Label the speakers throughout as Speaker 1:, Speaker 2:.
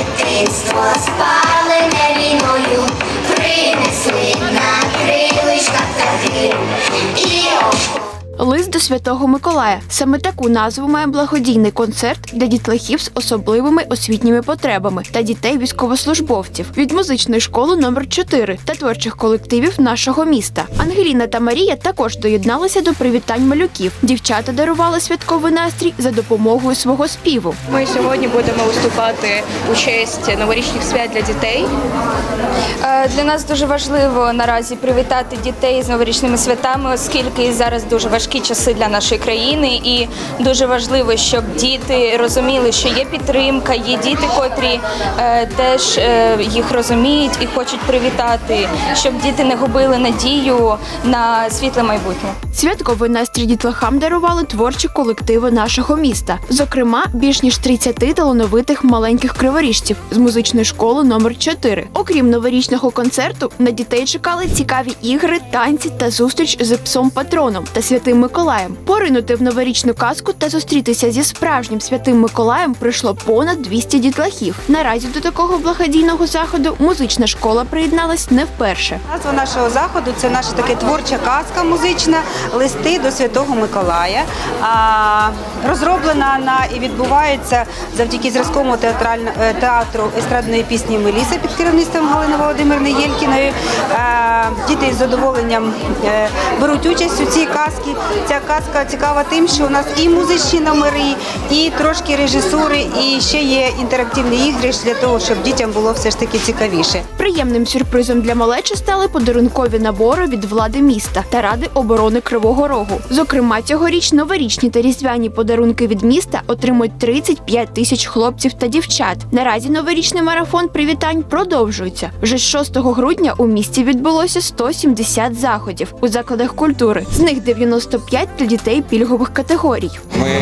Speaker 1: This was
Speaker 2: fun. До Святого Миколая. Саме таку назву має благодійний концерт для дітлахів з особливими освітніми потребами та дітей військовослужбовців від музичної школи номер 4 та творчих колективів нашого міста. Ангеліна та Марія також доєдналися до привітань малюків. Дівчата дарували святковий настрій за допомогою свого співу.
Speaker 3: Ми сьогодні будемо виступати у честь новорічних свят для дітей.
Speaker 4: Е, Для нас дуже важливо наразі привітати дітей з новорічними святами, оскільки зараз дуже важкі часи для нашої країни, і дуже важливо, щоб діти розуміли, що є підтримка, є діти, котрі е, теж е, їх розуміють і хочуть привітати, щоб діти не губили надію на світле майбутнє.
Speaker 2: Святковий настрій дітлахам дарували творчі колективи нашого міста. Зокрема, більш ніж 30 талановитих маленьких криворіжців з музичної школи номер 4 Окрім новорічного концерту, на дітей чекали цікаві ігри, танці та зустріч з псом патроном та святим Миколаєм. Поринути в новорічну казку та зустрітися зі справжнім святим Миколаєм прийшло понад 200 дітлахів. Наразі до такого благодійного заходу музична школа приєдналась не вперше.
Speaker 5: Назва нашого заходу це наша така творча казка музична листи до Святого Миколая. Розроблена на і відбувається завдяки зразковому е, театру естрадної пісні Меліса під керівництвом Галини Володимирни Єлькіної. Діти з задоволенням е, беруть участь у цій казці. Ця казка цікава тим, що у нас і музичні номери, і трошки режисури, і ще є інтерактивні ігри для того, щоб дітям було все ж таки цікавіше.
Speaker 2: Приємним сюрпризом для малечі стали подарункові набори від влади міста та ради оборони Кривого Рогу. Зокрема, цьогоріч новорічні та різдвяні подарунки від міста отримують 35 тисяч хлопців та дівчат. Наразі новорічний марафон привітань продовжується. Вже з 6 грудня у місті відбулося 170 заходів у закладах культури. З них 95 для дітей пільгових категорій.
Speaker 6: Ми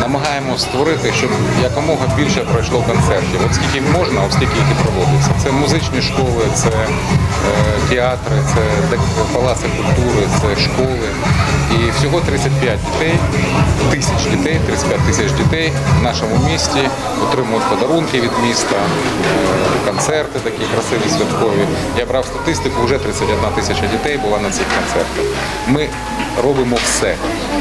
Speaker 6: намагаємося створити, щоб якомога більше пройшло концертів. От скільки можна, от стільки їх і проводиться. Це музичні школи, це е, театри, це палаци культури, це школи. І всього 35 дітей, тисяч дітей, 35 тисяч дітей в нашому місті отримують подарунки від міста, е, концерти такі красиві святкові. Я брав статистику, вже 31 тисяча дітей була на цих концертах. Ми робимо все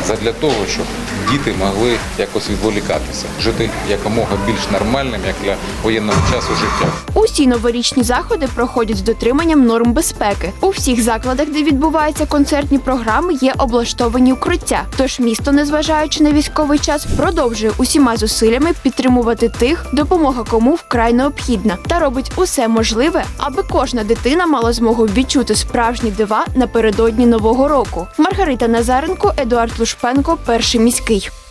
Speaker 6: задля того, щоб діти могли якось відволікатися, жити якомога більш нормальним, як для воєнного часу життя.
Speaker 2: Усі новорічні заходи проходять з дотриманням норм безпеки. У всіх закладах, де відбуваються концертні програми, є облаштовані укриття. Тож місто, незважаючи на військовий час, продовжує усіма зусиллями підтримувати тих, допомога кому вкрай необхідна, та робить усе можливе, аби кожна дитина мала змогу відчути справжні дива напередодні нового року. Маргарита Назаренко, Едуард Лушпенко, перший міський. Андрій.